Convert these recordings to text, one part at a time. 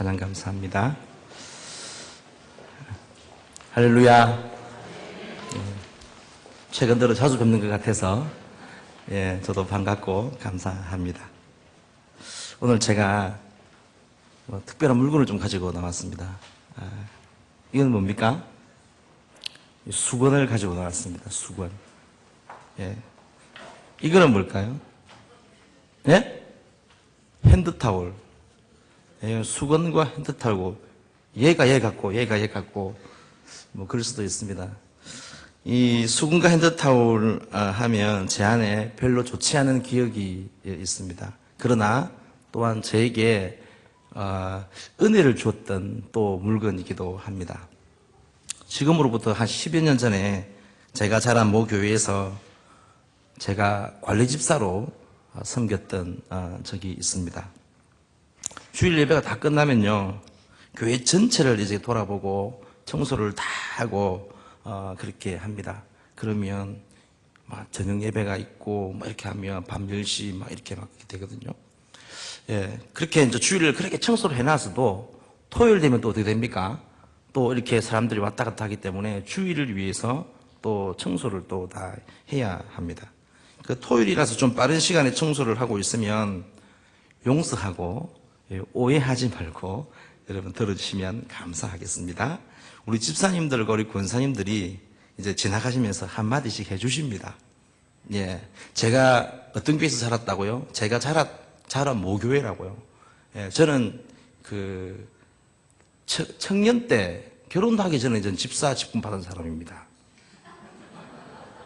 찬양 감사합니다. 할렐루야. 예, 최근 들어 자주 뵙는 것 같아서 예, 저도 반갑고 감사합니다. 오늘 제가 뭐 특별한 물건을 좀 가지고 나왔습니다. 아, 이건 뭡니까? 수건을 가지고 나왔습니다. 수건. 예. 이거는 뭘까요? 예? 핸드타올. 예, 수건과 핸드타올. 얘가 얘 같고, 얘가 얘 같고, 뭐, 그럴 수도 있습니다. 이 수건과 핸드타올 아, 하면 제 안에 별로 좋지 않은 기억이 예, 있습니다. 그러나 또한 저에게 어, 은혜를 주었던 또 물건이기도 합니다. 지금으로부터 한 10여 년 전에 제가 자란 모 교회에서 제가 관리 집사로 어, 섬겼던 어, 적이 있습니다. 주일 예배가 다 끝나면요, 교회 전체를 이제 돌아보고 청소를 다 하고 어, 그렇게 합니다. 그러면 막 저녁 예배가 있고 막 이렇게 하면 밤 10시 막 이렇게 막 되거든요. 예, 그렇게 이제 주일을 그렇게 청소를 해 놔서도 토요일 되면 또 어떻게 됩니까? 또 이렇게 사람들이 왔다 갔다 하기 때문에 주일을 위해서 또 청소를 또 다 해야 합니다. 그 토요일이라서 좀 빠른 시간에 청소를 하고 있으면 용서하고 예, 오해하지 말고 여러분 들어주시면 감사하겠습니다. 우리 집사님들과 우리 권사님들이 이제 지나가시면서 한마디씩 해주십니다. 예. 제가 어떤 교회에서 자랐다고요? 제가 자랐, 자란 모교회라고요. 예. 저는 그, 처- 청년 때 결혼도 하기 전에 전 집사 직분 받은 사람입니다.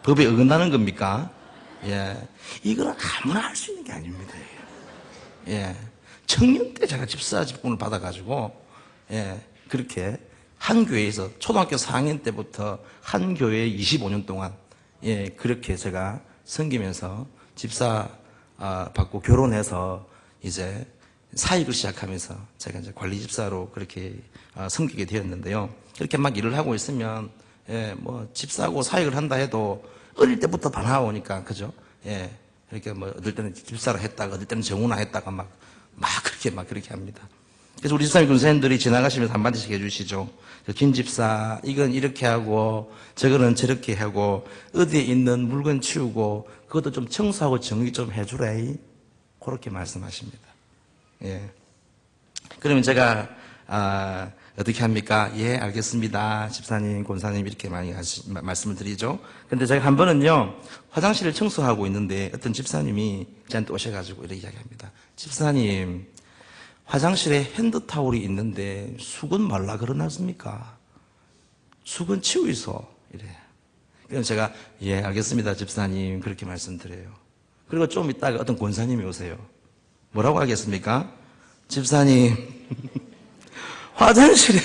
법에 어긋나는 겁니까? 예. 이거는 아무나 할 수 있는 게 아닙니다. 예. 청년 때 제가 집사 직분을 받아가지고, 예. 그렇게 한 교회에서 초등학교 4학년 때부터 한 교회에 25년 동안, 예. 그렇게 제가 섬기면서 집사 아, 받고 결혼해서 이제 사익을 시작하면서 제가 이제 관리 집사로 그렇게 아, 섬기게 되었는데요. 그렇게 막 일을 하고 있으면 예, 뭐 집사고 사익을 한다 해도 어릴 때부터 반하오니까 그죠? 예, 이렇게 뭐 어떨 때는 집사를 했다가 어떨 때는 정훈아 했다가 막 막 그렇게 막 그렇게 합니다. 그래서 우리 집사님 군사님들이 지나가시면서 한마디씩 해주시죠. 저김 집사, 이건 이렇게 하고, 저거는 저렇게 하고, 어디에 있는 물건 치우고, 그것도 좀 청소하고 정리 좀 해주래. 그렇게 말씀하십니다. 예. 그러면 제가, 아, 어떻게 합니까? 예, 알겠습니다. 집사님, 권사님, 이렇게 많이 하시, 마- 말씀을 드리죠. 근데 제가 한 번은요, 화장실을 청소하고 있는데, 어떤 집사님이 저한테 오셔가지고 이렇게 이야기합니다. 집사님, 화장실에 핸드타올이 있는데 수건 말라 그러놨습니까? 수건 치우이소. 이래. 그래서 제가, 예, 알겠습니다. 집사님. 그렇게 말씀드려요. 그리고 좀 있다가 어떤 권사님이 오세요. 뭐라고 하겠습니까? 집사님, 화장실에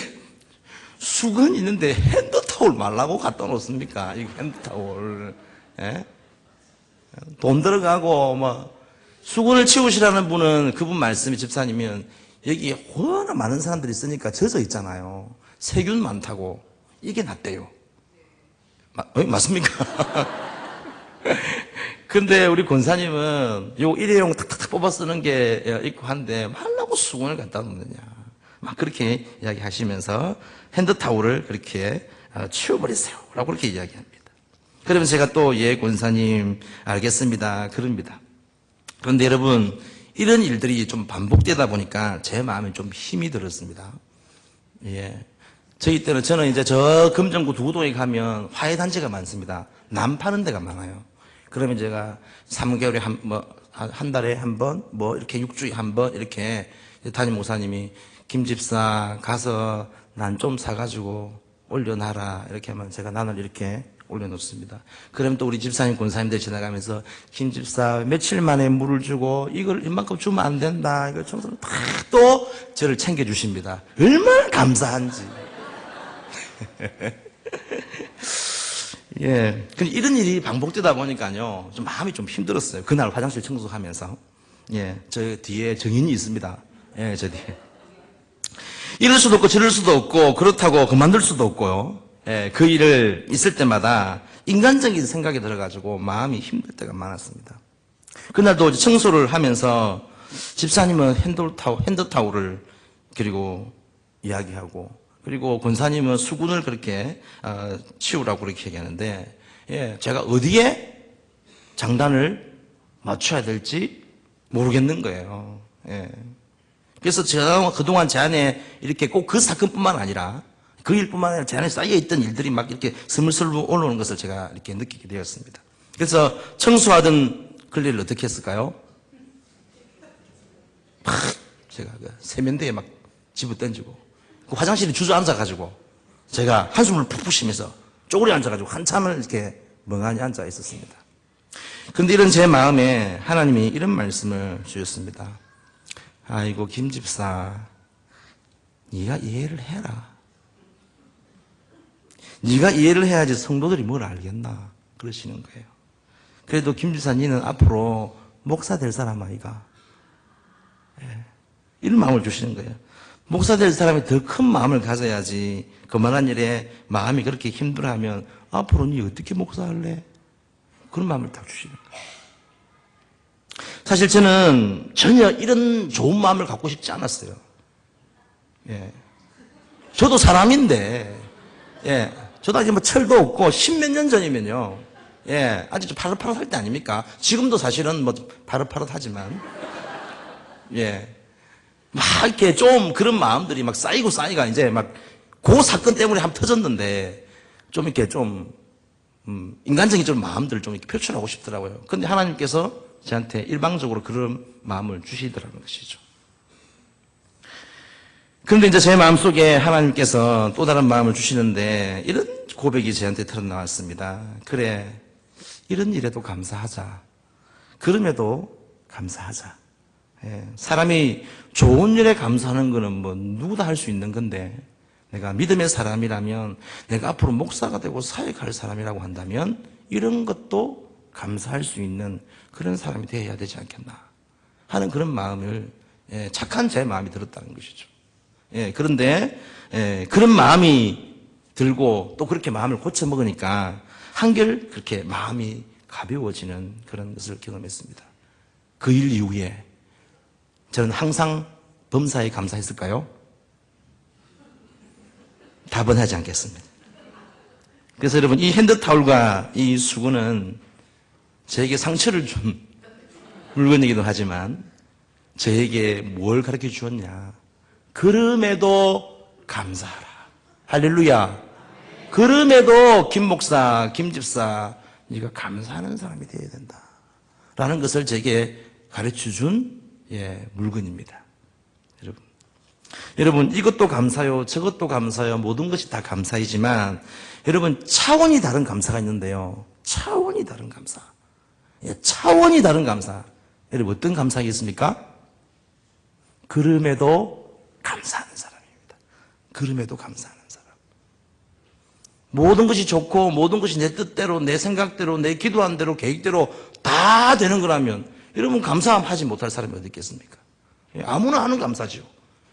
수건 있는데 핸드타올 말라고 갖다 놓습니까? 이 핸드타올. 예? 돈 들어가고, 뭐, 수건을 치우시라는 분은 그분 말씀이 집사님은 여기 워낙 많은 사람들이 있으니까 젖어 있잖아요. 세균 많다고. 이게 낫대요. 마- 어, 맞습니까? 근데 우리 권사님은 요 일회용 탁탁탁 뽑아 쓰는 게 있고 한데 말라고 수건을 갖다 놓느냐. 막 그렇게 이야기하시면서 핸드타올을 그렇게 어, 치워버리세요. 라고 그렇게 이야기합니다. 그러면 제가 또 예, 권사님, 알겠습니다. 그럽니다. 그런데 여러분, 이런 일들이 좀 반복되다 보니까 제 마음에 좀 힘이 들었습니다. 예. 저희 때는 저는 이제 저 금정구 두동에 가면 화해단체가 많습니다. 남 파는 데가 많아요. 그러면 제가 3개월에 한, 뭐, 한, 한 달에 한 번, 뭐, 이렇게 6주에 한 번, 이렇게 담임 목사님이 김 집사 가서 난 좀 사가지고 올려놔라. 이렇게 하면 제가 난을 이렇게 올려놓습니다. 그러면 또 우리 집사님, 권사님들 지나가면서 김 집사 며칠 만에 물을 주고 이걸 이만큼 주면 안 된다. 이걸 청소를 탁또 저를 챙겨주십니다. 얼마나 감사한지. 예. 근데 이런 일이 반복되다 보니까요. 좀 마음이 좀 힘들었어요. 그날 화장실 청소하면서. 예. 저 뒤에 정인이 있습니다. 예, 저 뒤에. 이럴 수도 없고 저럴 수도 없고 그렇다고 그만둘 수도 없고요. 예, 그 일을 있을 때마다 인간적인 생각이 들어가지고 마음이 힘들 때가 많았습니다. 그날도 청소를 하면서 집사님은 핸드타올, 핸드타올을 그리고 이야기하고 그리고 권사님은 수군을 그렇게 어, 치우라고 그렇게 얘기하는데 예, 제가 어디에 장단을 맞춰야 될지 모르겠는 거예요. 예. 그래서 제가 그동안 제 안에 이렇게 꼭 그 사건뿐만 아니라 그 일뿐만 아니라 제 안에 쌓여있던 일들이 막 이렇게 스물스물 올라오는 것을 제가 이렇게 느끼게 되었습니다. 그래서 청소하던 클리를 어떻게 했을까요? 막 제가 그 세면대에 막 집어 던지고 그 화장실에 주저앉아가지고 제가 한숨을 푹푹 쉬면서 쪼그려 앉아가지고 한참을 이렇게 멍하니 앉아 있었습니다. 근데 이런 제 마음에 하나님이 이런 말씀을 주셨습니다. 아이고 김 집사, 네가 이해를 해라. 네가 이해를 해야지 성도들이 뭘 알겠나 그러시는 거예요. 그래도 김 집사 니는 앞으로 목사 될 사람 아이가 예. 이런 마음을 주시는 거예요. 목사 될 사람이 더 큰 마음을 가져야지 그만한 일에 마음이 그렇게 힘들어하면 앞으로 니 어떻게 목사할래? 그런 마음을 딱 주시는 거예요. 사실 저는 전혀 이런 좋은 마음을 갖고 싶지 않았어요. 예. 저도 사람인데, 예. 저도 아직 뭐 철도 없고, 십몇 년 전이면요. 예. 아직 좀 파릇파릇할 때 아닙니까? 지금도 사실은 뭐 파릇파릇하지만, 예. 막 이렇게 좀 그런 마음들이 막 쌓이고 쌓이가 이제 막 그 사건 때문에 한번 터졌는데, 좀 이렇게 좀, 음, 인간적인 좀 마음들을 좀 이렇게 표출하고 싶더라고요. 근데 하나님께서 저한테 일방적으로 그런 마음을 주시더라는 것이죠. 그런데 이제 제 마음속에 하나님께서 또 다른 마음을 주시는데 이런 고백이 저한테 털어나왔습니다. 그래, 이런 일에도 감사하자. 그럼에도 감사하자. 예, 사람이 좋은 일에 감사하는 거는 뭐 누구나 할 수 있는 건데 내가 믿음의 사람이라면 내가 앞으로 목사가 되고 사역할 사람이라고 한다면 이런 것도 감사할 수 있는 그런 사람이 되어야 되지 않겠나 하는 그런 마음을 예, 착한 제 마음이 들었다는 것이죠. 예, 그런데 예, 그런 마음이 들고 또 그렇게 마음을 고쳐 먹으니까 한결 그렇게 마음이 가벼워지는 그런 것을 경험했습니다. 그 일 이후에 저는 항상 범사에 감사했을까요? 답은 하지 않겠습니다. 그래서 여러분 이 핸드타올과 이 수건은 저에게 상처를 준 물건이기도 하지만 저에게 뭘 가르쳐 주었냐? 그럼에도 감사하라. 할렐루야. 그럼에도 김 목사, 김 집사, 네가 감사하는 사람이 되어야 된다. 라는 것을 제게 가르쳐 준 예, 물건입니다. 여러분. 여러분, 이것도 감사요, 저것도 감사요, 모든 것이 다 감사이지만, 여러분, 차원이 다른 감사가 있는데요. 차원이 다른 감사. 예, 차원이 다른 감사. 여러분, 어떤 감사겠습니까? 그럼에도 감사하는 사람입니다. 그럼에도 감사하는 사람. 모든 것이 좋고, 모든 것이 내 뜻대로, 내 생각대로, 내 기도한 대로, 계획대로 다 되는 거라면, 여러분, 감사하지 못할 사람이 어디 있겠습니까? 예, 아무나 하는 감사죠.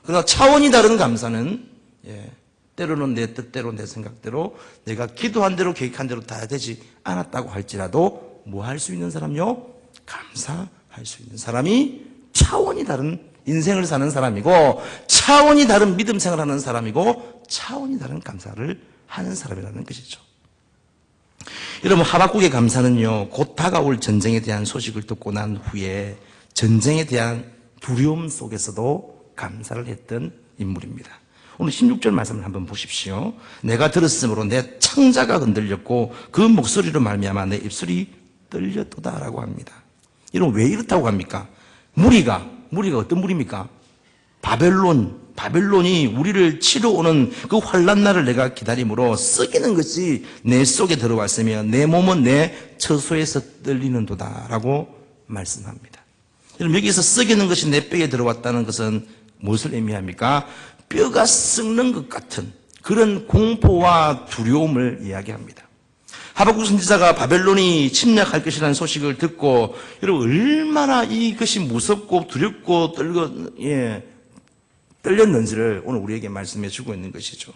그러나 차원이 다른 감사는, 예, 때로는 내 뜻대로, 내 생각대로, 내가 기도한 대로, 계획한 대로 다 되지 않았다고 할지라도, 뭐 할 수 있는 사람요? 감사할 수 있는 사람이 차원이 다른 인생을 사는 사람이고, 차원이 다른 믿음 생활을 하는 사람이고, 차원이 다른 감사를 하는 사람이라는 것이죠. 여러분, 하박국의 감사는요, 곧 다가올 전쟁에 대한 소식을 듣고 난 후에 전쟁에 대한 두려움 속에서도 감사를 했던 인물입니다. 오늘 16절 말씀을 한번 보십시오. 내가 들었으므로 내 창자가 흔들렸고 그 목소리로 말미암아 내 입술이 떨렸도다라고 합니다. 이런 왜 이렇다고 합니까? 무리가 무리가 어떤 무리입니까? 바벨론 바벨론이 우리를 치러 오는 그 환란 날을 내가 기다림으로 썩이는 것이 내 속에 들어왔으며 내 몸은 내 처소에서 떨리는도다라고 말씀합니다. 여러분 여기서 썩이는 것이 내 뼈에 들어왔다는 것은 무엇을 의미합니까? 뼈가 썩는 것 같은 그런 공포와 두려움을 이야기합니다. 하박국 선지자가 바벨론이 침략할 것이라는 소식을 듣고 여러분 얼마나 이것이 무섭고 두렵고 떨거 예 떨렸는지를 오늘 우리에게 말씀해 주고 있는 것이죠.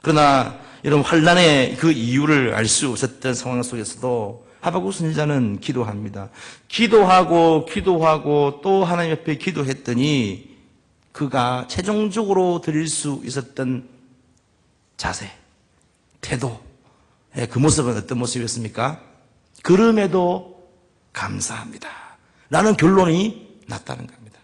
그러나 여러분 환란의 그 이유를 알 수 없었던 상황 속에서도 하박국 선지자는 기도합니다. 기도하고 기도하고 또 하나님 옆에 기도했더니 그가 최종적으로 드릴 수 있었던 자세, 태도, 예, 그 모습은 어떤 모습이었습니까? 그럼에도 감사합니다. 라는 결론이 났다는 겁니다.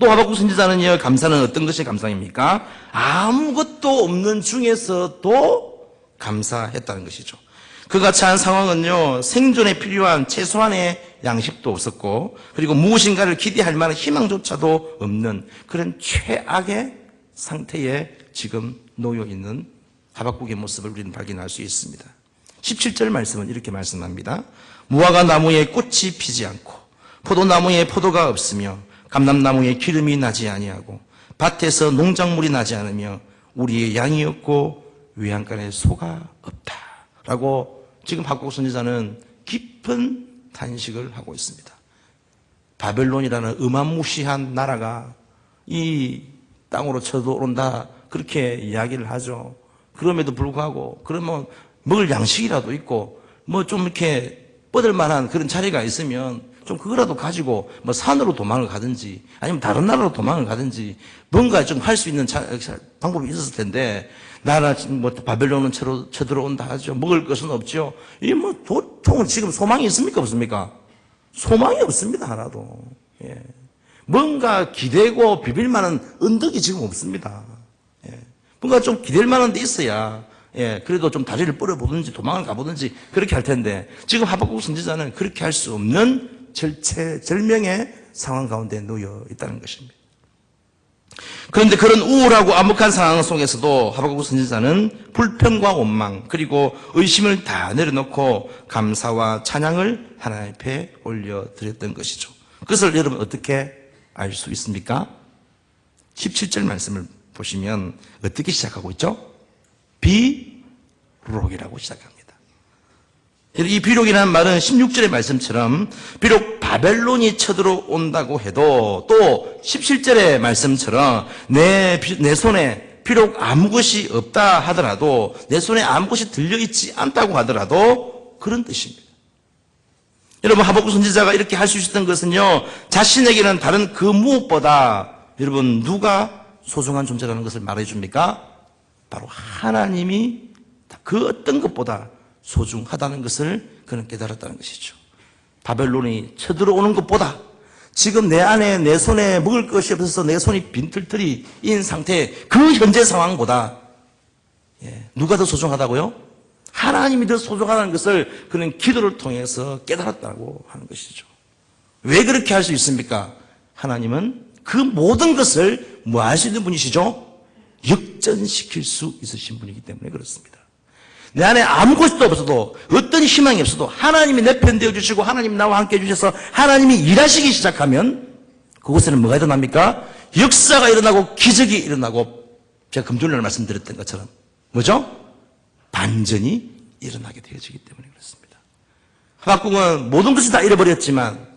또 하박국 선지자는요, 감사는 어떤 것이 감사입니까? 아무것도 없는 중에서도 감사했다는 것이죠. 그가 처한 상황은요, 생존에 필요한 최소한의 양식도 없었고, 그리고 무엇인가를 기대할 만한 희망조차도 없는 그런 최악의 상태에 지금 놓여 있는 하박국의 모습을 우리는 발견할 수 있습니다. 17절 말씀은 이렇게 말씀합니다. 무화과 나무에 꽃이 피지 않고, 포도나무에 포도가 없으며, 감람나무에 기름이 나지 아니하고, 밭에서 농작물이 나지 않으며, 우리의 양이 없고, 외양간에 소가 없다. 라고 지금 박국 선지자는 깊은 탄식을 하고 있습니다. 바벨론이라는 음암무시한 나라가 이 땅으로 쳐들어온다. 그렇게 이야기를 하죠. 그럼에도 불구하고, 그러면 먹을 양식이라도 있고, 뭐 좀 이렇게 뻗을 만한 그런 자리가 있으면 좀 그거라도 가지고 뭐 산으로 도망을 가든지 아니면 다른 나라로 도망을 가든지 뭔가 좀 할 수 있는 자- 방법이 있었을 텐데 나라 뭐 바벨론은 쳐로, 쳐들어온다 하죠. 먹을 것은 없죠. 이뭐 보통 지금 소망이 있습니까 없습니까? 소망이 없습니다 하나도. 예. 뭔가 기대고 비빌 만한 언덕이 지금 없습니다. 예. 뭔가 좀 기댈 만한 데 있어야 예, 그래도 좀 다리를 뻗어보든지 도망을 가보든지 그렇게 할 텐데 지금 하박국 선지자는 그렇게 할 수 없는 절체절명의 상황 가운데 놓여 있다는 것입니다. 그런데 그런 우울하고 암흑한 상황 속에서도 하박국 선지자는 불평과 원망 그리고 의심을 다 내려놓고 감사와 찬양을 하나님 앞에 올려드렸던 것이죠. 그것을 여러분 어떻게 알 수 있습니까? 17절 말씀을 보시면 어떻게 시작하고 있죠? 비록이라고 시작합니다. 이 비록이라는 말은 16절의 말씀처럼 비록 바벨론이 쳐들어온다고 해도 또 17절의 말씀처럼 내, 비- 내 손에 비록 아무것이 없다 하더라도 내 손에 아무것이 들려있지 않다고 하더라도 그런 뜻입니다. 여러분 하박국 선지자가 이렇게 할 수 있었던 것은요 자신에게는 다른 그 무엇보다 여러분 누가 소중한 존재라는 것을 말해 줍니까? 바로 하나님이 그 어떤 것보다 소중하다는 것을 그는 깨달았다는 것이죠. 바벨론이 쳐들어오는 것보다 지금 내 안에 내 손에 먹을 것이 없어서 내 손이 빈털털이인 상태 그 현재 상황보다 예, 누가 더 소중하다고요? 하나님이 더 소중하다는 것을 그는 기도를 통해서 깨달았다고 하는 것이죠. 왜 그렇게 할 수 있습니까? 하나님은 그 모든 것을 뭐 할 수 있는 분이시죠? 역전시킬 수 있으신 분이기 때문에 그렇습니다. 내 안에 아무것도 없어도 어떤 희망이 없어도 하나님이 내 편 되어 주시고 하나님 나와 함께 해 주셔서 하나님이 일하시기 시작하면 그곳에는 뭐가 일어납니까? 역사가 일어나고 기적이 일어나고 제가 금요일날 말씀드렸던 것처럼 뭐죠? 반전이 일어나게 되어지기 때문에 그렇습니다. 하박국은 모든 것을 다 잃어버렸지만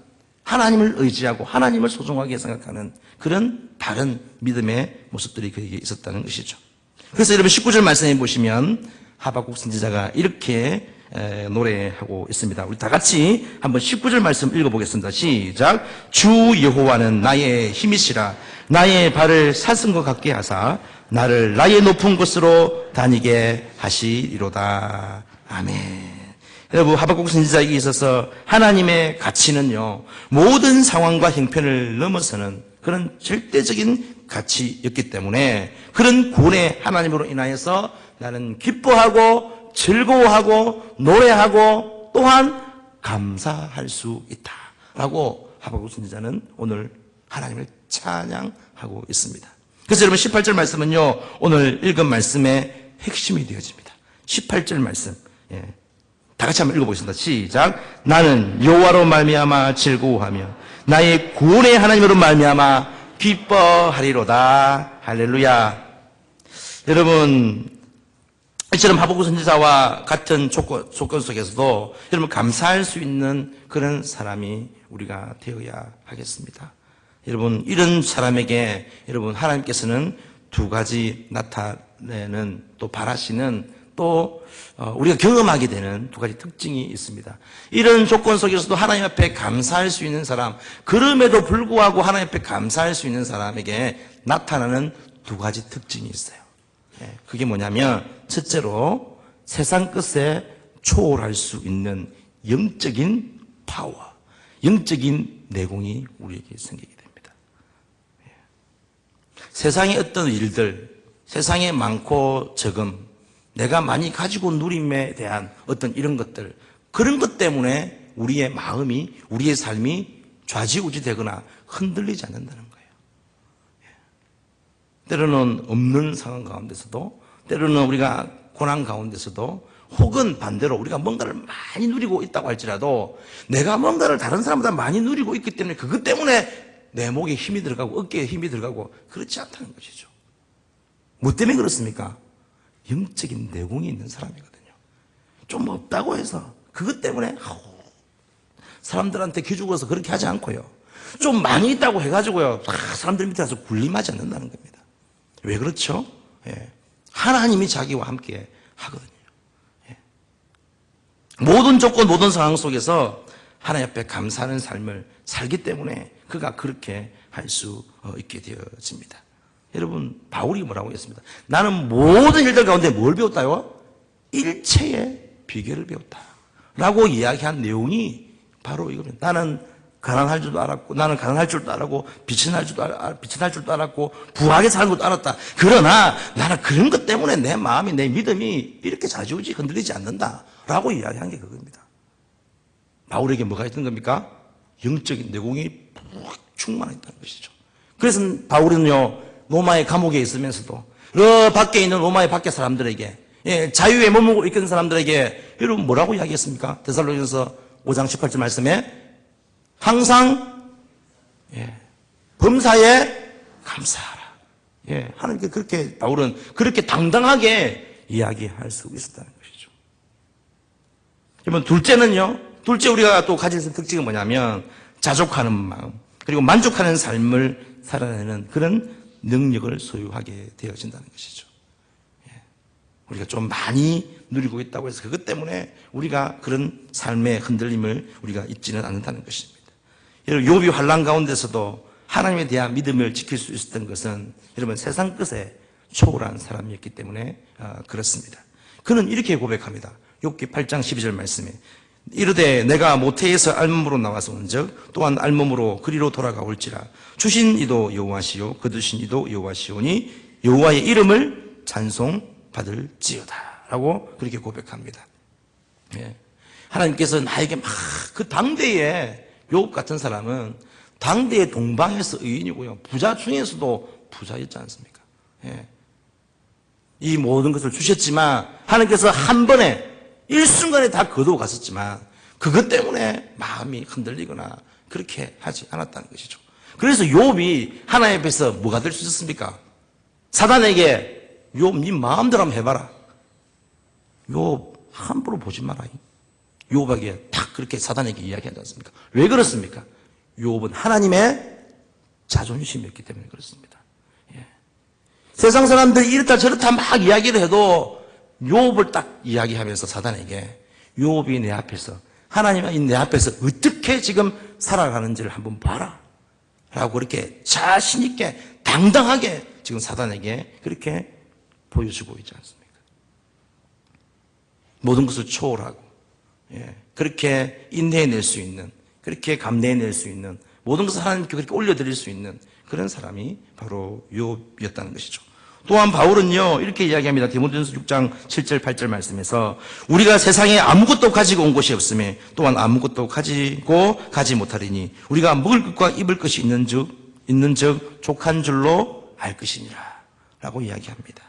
하나님을 의지하고 하나님을 소중하게 생각하는 그런 다른 믿음의 모습들이 그에게 있었다는 것이죠. 그래서 여러분 19절 말씀해 보시면 하박국 선지자가 이렇게 에, 노래하고 있습니다. 우리 다 같이 한번 19절 말씀 읽어보겠습니다. 시작. 주 여호와는 나의 힘이시라 나의 발을 사슴과 같게 하사 나를 나의 높은 곳으로 다니게 하시리로다. 아멘. 여러분 하박국 선지자에게 있어서 하나님의 가치는요 모든 상황과 형편을 넘어서는 그런 절대적인 가치였기 때문에 그런 구원의 하나님으로 인하여서 나는 기뻐하고 즐거워하고 노래하고 또한 감사할 수 있다라고 하박국 선지자는 오늘 하나님을 찬양하고 있습니다. 그래서 여러분 18절 말씀은요 오늘 읽은 말씀의 핵심이 되어집니다. 18절 말씀. 예. 다 같이 한번 읽어보겠습니다. 시작. 나는 여호와로 말미암아 즐거워하며 나의 구원의 하나님으로 말미암아 기뻐하리로다. 할렐루야. 여러분 이처럼 하복국 선지자와 같은 조건, 조건 속에서도 여러분 감사할 수 있는 그런 사람이 우리가 되어야 하겠습니다. 여러분 이런 사람에게 여러분 하나님께서는 두 가지 나타내는 또 바라시는 또또 어, 우리가 경험하게 되는 두 가지 특징이 있습니다. 이런 조건 속에서도 하나님 앞에 감사할 수 있는 사람, 그럼에도 불구하고 하나님 앞에 감사할 수 있는 사람에게 나타나는 두 가지 특징이 있어요. 예, 그게 뭐냐면 첫째로 세상 끝에 초월할 수 있는 영적인 파워, 영적인 내공이 우리에게 생기게 됩니다. 예. 세상의 어떤 일들, 세상에 많고 적음, 내가 많이 가지고 누림에 대한 어떤 이런 것들, 그런 것 때문에 우리의 마음이, 우리의 삶이 좌지우지 되거나 흔들리지 않는다는 거예요. 예. 때로는 없는 상황 가운데서도, 때로는 우리가 고난 가운데서도, 혹은 반대로 우리가 뭔가를 많이 누리고 있다고 할지라도 내가 뭔가를 다른 사람보다 많이 누리고 있기 때문에 그것 때문에 내 목에 힘이 들어가고 어깨에 힘이 들어가고 그렇지 않다는 것이죠. 뭐 때문에 그렇습니까? 영적인 내공이 있는 사람이거든요. 좀 없다고 해서 그것 때문에 사람들한테 기죽어서 그렇게 하지 않고요. 좀 많이 있다고 해가지고요. 아, 사람들 밑에 가서 군림하지 않는다는 겁니다. 왜 그렇죠? 예. 하나님이 자기와 함께 하거든요. 예. 모든 조건, 모든 상황 속에서 하나님 앞에 감사하는 삶을 살기 때문에 그가 그렇게 할 수 있게 되어집니다. 여러분, 바울이 뭐라고 했습니다. 나는 모든 일들 가운데 뭘 배웠다요? 일체의 비결을 배웠다. 라고 이야기한 내용이 바로 이겁니다. 나는 가난할 줄도 알았고, 나는 가난할 줄도 알았고, 빛이 날 줄도, 알, 빛이 날 줄도 알았고, 부하게 사는 것도 알았다. 그러나 나는 그런 것 때문에 내 마음이, 내 믿음이 이렇게 자주우지 흔들리지 않는다. 라고 이야기한 게 그겁니다. 바울에게 뭐가 있던 겁니까? 영적인 내공이 푹 충만했다는 것이죠. 그래서 바울은요, 로마의 감옥에 있으면서도 그 밖에 있는 로마의 밖에 사람들에게 예, 자유의 몸을 이끄는 사람들에게 여러분 뭐라고 이야기했습니까? 데살로니서 5장 18절 말씀에 항상 예, 범사에 감사하라. 예, 하나님께 그렇게 바울은 그렇게 당당하게 이야기할 수 있었다는 것이죠. 여러분 둘째는요. 둘째 우리가 또 가질 수 있는 특징은 뭐냐면 자족하는 마음 그리고 만족하는 삶을 살아내는 그런 능력을 소유하게 되어진다는 것이죠. 예. 우리가 좀 많이 누리고 있다고 해서 그것 때문에 우리가 그런 삶의 흔들림을 우리가 잊지는 않는다는 것입니다. 여러분 요비 환란 가운데서도 하나님에 대한 믿음을 지킬 수 있었던 것은 여러분 세상 끝에 초월한 사람이었기 때문에 아, 그렇습니다. 그는 이렇게 고백합니다. 욥기 8장 12절 말씀에 이르되 내가 모태에서 알몸으로 나와서 온즉 또한 알몸으로 그리로 돌아가올지라 주신 이도 여호와시요 거두신 이도 여호와시오니 여호와의 이름을 찬송받을지어다라고 그렇게 고백합니다. 예. 하나님께서 나에게 막 그 당대에 욥 같은 사람은 당대의 동방에서 의인이고요 부자 중에서도 부자였지 않습니까? 예. 이 모든 것을 주셨지만 하나님께서 한 번에 일순간에 다 거두어 갔었지만 그것 때문에 마음이 흔들리거나 그렇게 하지 않았다는 것이죠. 그래서 욥이 하나님 앞에서 뭐가 될 수 있었습니까? 사단에게 욥, 네 마음대로 한번 해봐라. 욥 함부로 보지 마라. 욥에게 딱 그렇게 사단에게 이야기하지 않습니까? 왜 그렇습니까? 욥은 하나님의 자존심이었기 때문에 그렇습니다. 예. 세상 사람들이 이렇다 저렇다 막 이야기를 해도 욥을 딱 이야기하면서 사단에게 욥이 내 앞에서 하나님이 내 앞에서 어떻게 지금 살아가는지를 한번 봐라. 라고 그렇게 자신 있게 당당하게 지금 사단에게 그렇게 보여주고 있지 않습니까? 모든 것을 초월하고 예, 그렇게 인내해낼 수 있는 그렇게 감내해낼 수 있는 모든 것을 하나님께 그렇게 올려드릴 수 있는 그런 사람이 바로 욥이었다는 것이죠. 또한 바울은요 이렇게 이야기합니다. 디모데전서 6장 7절 8절 말씀에서 우리가 세상에 아무것도 가지고 온 것이 없음에 또한 아무것도 가지고 가지 못하리니 우리가 먹을 것과 입을 것이 있는 즉 있는 즉 족한 줄로 알 것이니라 라고 이야기합니다.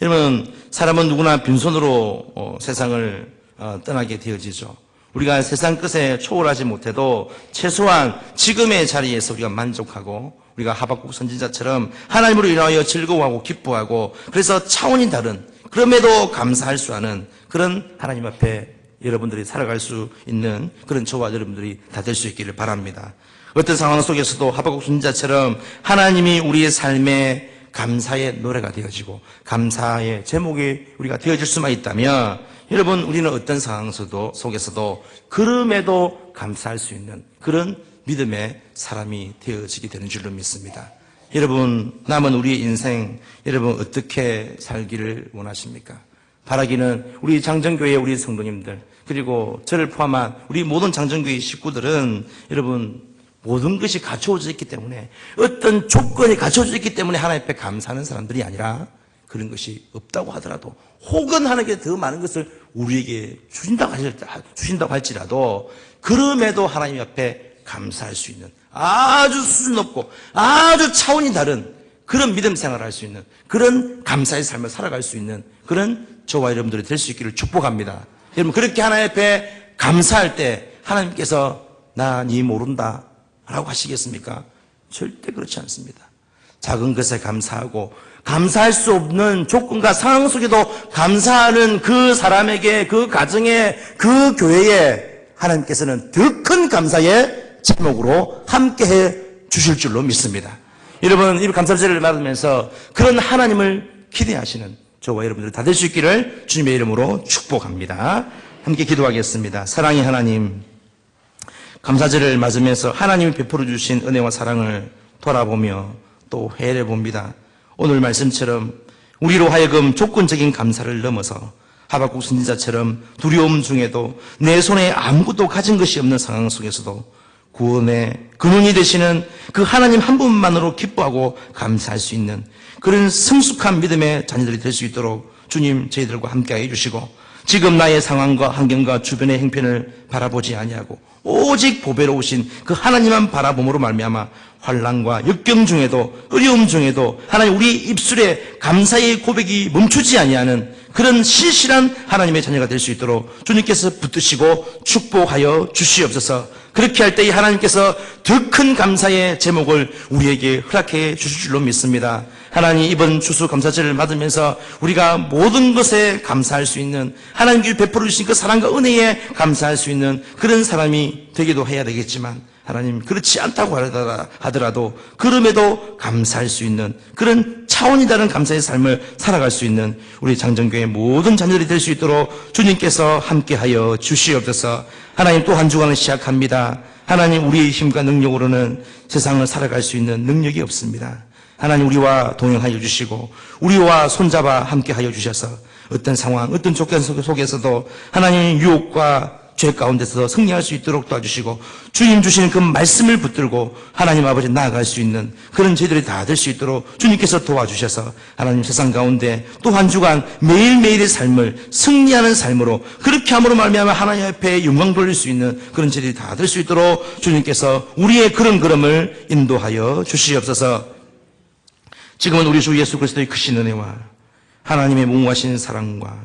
여러분 사람은 누구나 빈손으로 어, 세상을 어, 떠나게 되어지죠. 우리가 세상 끝에 초월하지 못해도 최소한 지금의 자리에서 우리가 만족하고 우리가 하박국 선지자처럼 하나님으로 인하여 즐거워하고 기뻐하고 그래서 차원이 다른 그럼에도 감사할 수 하는 그런 하나님 앞에 여러분들이 살아갈 수 있는 그런 저와 여러분들이 다 될 수 있기를 바랍니다. 어떤 상황 속에서도 하박국 선지자처럼 하나님이 우리의 삶에 감사의 노래가 되어지고 감사의 제목이 우리가 되어질 수만 있다면 여러분 우리는 어떤 상황 속에서도 그럼에도 감사할 수 있는 그런 믿음의 사람이 되어지게 되는 줄로 믿습니다. 여러분 남은 우리의 인생 여러분 어떻게 살기를 원하십니까? 바라기는 우리 장정교회 우리 성도님들 그리고 저를 포함한 우리 모든 장정교회 식구들은 여러분 모든 것이 갖춰져 있기 때문에 어떤 조건이 갖춰져 있기 때문에 하나님 앞에 감사하는 사람들이 아니라 그런 것이 없다고 하더라도 혹은 하나님께 더 많은 것을 우리에게 주신다고, 할지라도 그럼에도 하나님 앞에 감사할 수 있는 아주 수준 높고 아주 차원이 다른 그런 믿음 생활을 할 수 있는 그런 감사의 삶을 살아갈 수 있는 그런 저와 여러분들이 될 수 있기를 축복합니다. 여러분 그렇게 하나님 앞에 감사할 때 하나님께서 나 니 모른다 라고 하시겠습니까? 절대 그렇지 않습니다. 작은 것에 감사하고 감사할 수 없는 조건과 상황 속에도 감사하는 그 사람에게 그 가정에 그 교회에 하나님께서는 더 큰 감사의 제목으로 함께 해 주실 줄로 믿습니다. 여러분 이 감사절을 맞으면서 그런 하나님을 기대하시는 저와 여러분들 다 될 수 있기를 주님의 이름으로 축복합니다. 함께 기도하겠습니다. 사랑의 하나님 감사절을 맞으면서 하나님이 베풀어 주신 은혜와 사랑을 돌아보며 또 회례 봅니다. 오늘 말씀처럼 우리로 하여금 조건적인 감사를 넘어서 하박국 선지자처럼 두려움 중에도 내 손에 아무것도 가진 것이 없는 상황 속에서도 구원의 근원이 되시는 그 하나님 한 분만으로 기뻐하고 감사할 수 있는 그런 성숙한 믿음의 자녀들이 될 수 있도록 주님 저희들과 함께 해 주시고 지금 나의 상황과 환경과 주변의 행편을 바라보지 아니하고 오직 보배로우신 그 하나님만 바라봄으로 말미암아 환란과 역경 중에도 어려움 중에도 하나님 우리 입술에 감사의 고백이 멈추지 아니하는 그런 실실한 하나님의 자녀가 될 수 있도록 주님께서 붙드시고 축복하여 주시옵소서. 그렇게 할때이 하나님께서 더 큰 감사의 제목을 우리에게 허락해 주실 줄로 믿습니다. 하나님 이번 추수 감사절을 받으면서 우리가 모든 것에 감사할 수 있는 하나님께 베풀어 주신 그 사랑과 은혜에 감사할 수 있는 그런 사람이 되기도 해야 되겠지만 하나님 그렇지 않다고 하더라도 그럼에도 감사할 수 있는 그런 차원이 다른 감사의 삶을 살아갈 수 있는 우리 장정교회 모든 자녀들이 될 수 있도록 주님께서 함께하여 주시옵소서. 하나님 또 한 주간을 시작합니다. 하나님 우리의 힘과 능력으로는 세상을 살아갈 수 있는 능력이 없습니다. 하나님 우리와 동행하여 주시고 우리와 손잡아 함께하여 주셔서 어떤 상황 어떤 조건 속에서도 하나님의 유혹과 죄 가운데서 승리할 수 있도록 도와주시고 주님 주시는 그 말씀을 붙들고 하나님 아버지 나아갈 수 있는 그런 저희들이 다 될 수 있도록 주님께서 도와주셔서 하나님 세상 가운데 또 한 주간 매일매일의 삶을 승리하는 삶으로 그렇게 함으로 말미암아 하나님 앞에 영광 돌릴 수 있는 그런 저희들이 다 될 수 있도록 주님께서 우리의 그런 걸음을 인도하여 주시옵소서. 지금은 우리 주 예수 그리스도의 크신 은혜와 하나님의 무궁하신 사랑과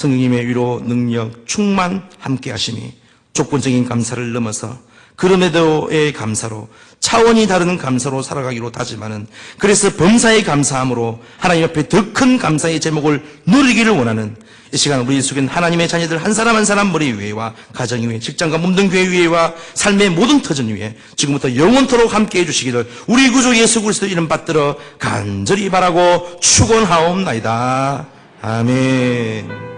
성령님의 위로 능력 충만 함께 하심이 조건적인 감사를 넘어서 그럼에도의 감사로 차원이 다른 감사로 살아가기로 다짐하는 그래서 범사의 감사함으로 하나님 앞에 더 큰 감사의 제목을 누리기를 원하는 이 시간 우리 속엔 하나님의 자녀들 한 사람 한 사람 머리 위에와 가정 위에 직장과 몸든 교회 위에와 삶의 모든 터전 위에 지금부터 영원토록 함께 해 주시기를 우리 구주 예수 그리스도 이름 받들어 간절히 바라고 축원하옵나이다. 아멘.